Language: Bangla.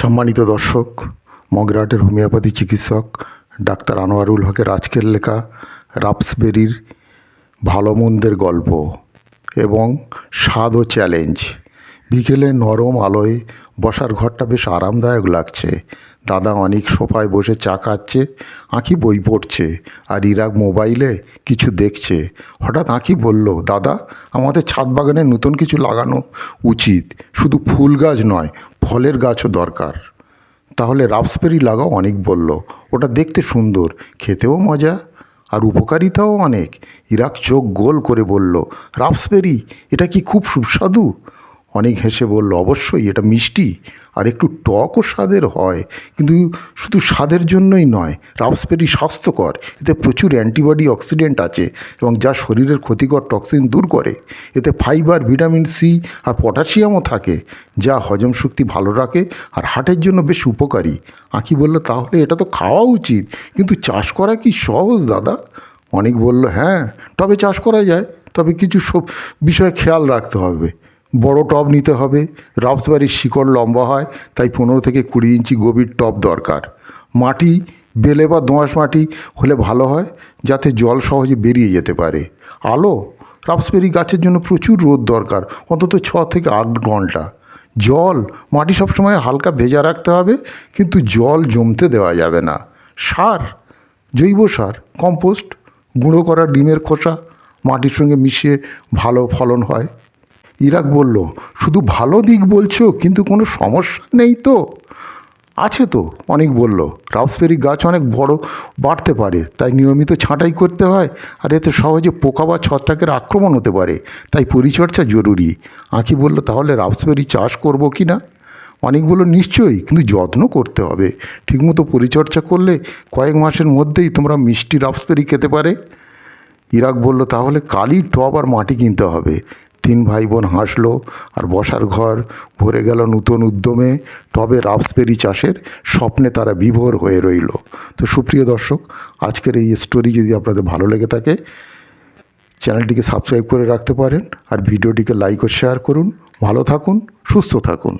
সম্মানিত দর্শক, মগরাটের হোমিওপ্যাথি চিকিৎসক ডাক্তার আনোয়ারুল হকের আজকের লেখা রাপসবেরির ভালো মন্দের গল্প এবং স্বাদ ও চ্যালেঞ্জ। বিকেলে নরম আলোয় বসার ঘরটা বেশ আরামদায়ক লাগছে। দাদা অনেক সোফায় বসে চা খাচ্ছে, আঁকি বই পড়ছে আর ইরাক মোবাইলে কিছু দেখছে। হঠাৎ আঁকি বলল, দাদা, আমাদের ছাদ বাগানে নতুন কিছু লাগানো উচিত। শুধু ফুল গাছ নয়, ফলের গাছও দরকার। তাহলে রাপসবেরি লাগাও, অনেক বলল। ওটা দেখতে সুন্দর, খেতেও মজা আর উপকারিতাও অনেক। ইরাক চোখ গোল করে বলল রাপসবেরি এটা কি খুব সুস্বাদু? অনেক হেসে বলল, অবশ্যই, এটা মিষ্টি। আর একটু টকও স্বাদের হয়। কিন্তু শুধু স্বাদের জন্যই নয় রাপসবেরি স্বাস্থ্যকর। এতে প্রচুর অ্যান্টিবডি অক্সিডেন্ট আছে এবং যা শরীরের ক্ষতিকর টক্সিন দূর করে। এতে ফাইবার, ভিটামিন সি আর পটাশিয়ামও থাকে, যা হজম শক্তি ভালো রাখে আর হার্টের জন্য বেশ উপকারী। আঁকি বলল, তাহলে এটা তো খাওয়া উচিত। কিন্তু চাষ করা কি সহজ, দাদা? অনেক বলল হ্যাঁ তবে চাষ করা যায়। তবে কিছু সব বিষয়ে খেয়াল রাখতে হবে। বড় টব নিতে হবে। রাপসবাড়ির শিকড় লম্বা হয়, তাই পনেরো থেকে কুড়ি ইঞ্চি গভীর টব দরকার। মাটি, বেলে বা দোঁয়াশ মাটি হলে ভালো হয়, যাতে জল সহজে বেরিয়ে যেতে পারে। আলো রাপসবেরি গাছের জন্য প্রচুর রোদ দরকার, অন্তত ছ থেকে আট ঘণ্টা। জল, মাটি সবসময় হালকা ভেজা রাখতে হবে, কিন্তু জল জমতে দেওয়া যাবে না। সার, জৈব সার, কম্পোস্ট, গুঁড়ো করা ডিমের খোসা, মাটির সঙ্গে মিশিয়ে ভালো ফলন হয়। ইরাক বলল, শুধু ভালো দিক বলছো, কিন্তু কোনো সমস্যা নেই তো? আছে তো, অনেক বলল। রাউসবেরি গাছ অনেক বড়, বাড়তে পারে, তাই নিয়মিত ছাঁটাই করতে হয়, আর এতে সহজে পোকা বা ছত্রাকের আক্রমণ হতে পারে, তাই পরিচর্যা জরুরি। আঁকি বলল, তাহলে রাউসবেরি চাষ করব কি না? অনেক বলল, নিশ্চয়ই, কিন্তু যত্ন করতে হবে। ঠিকমতো পরিচর্যা করলে কয়েক মাসের মধ্যেই তোমরা মিষ্টি রাউসবেরি খেতে পারে। ইরাক বলল, তাহলে কালি টব আর মাটি কিনতে হবে। তিন ভাই বোন হাসলো আর বসার ঘর ভরে গেল নূতন উদ্যমে। টবে রাপসবেরি চাষের স্বপ্নে তারা বিভোর হয়ে রইল। তো সুপ্রিয় দর্শক, আজকের এই স্টোরি যদি আপনাদের ভালো লেগে থাকে, চ্যানেলটিকে সাবস্ক্রাইব করে রাখতে পারেন আর ভিডিওটিকে লাইক ও শেয়ার করুন। ভালো থাকুন, সুস্থ থাকুন।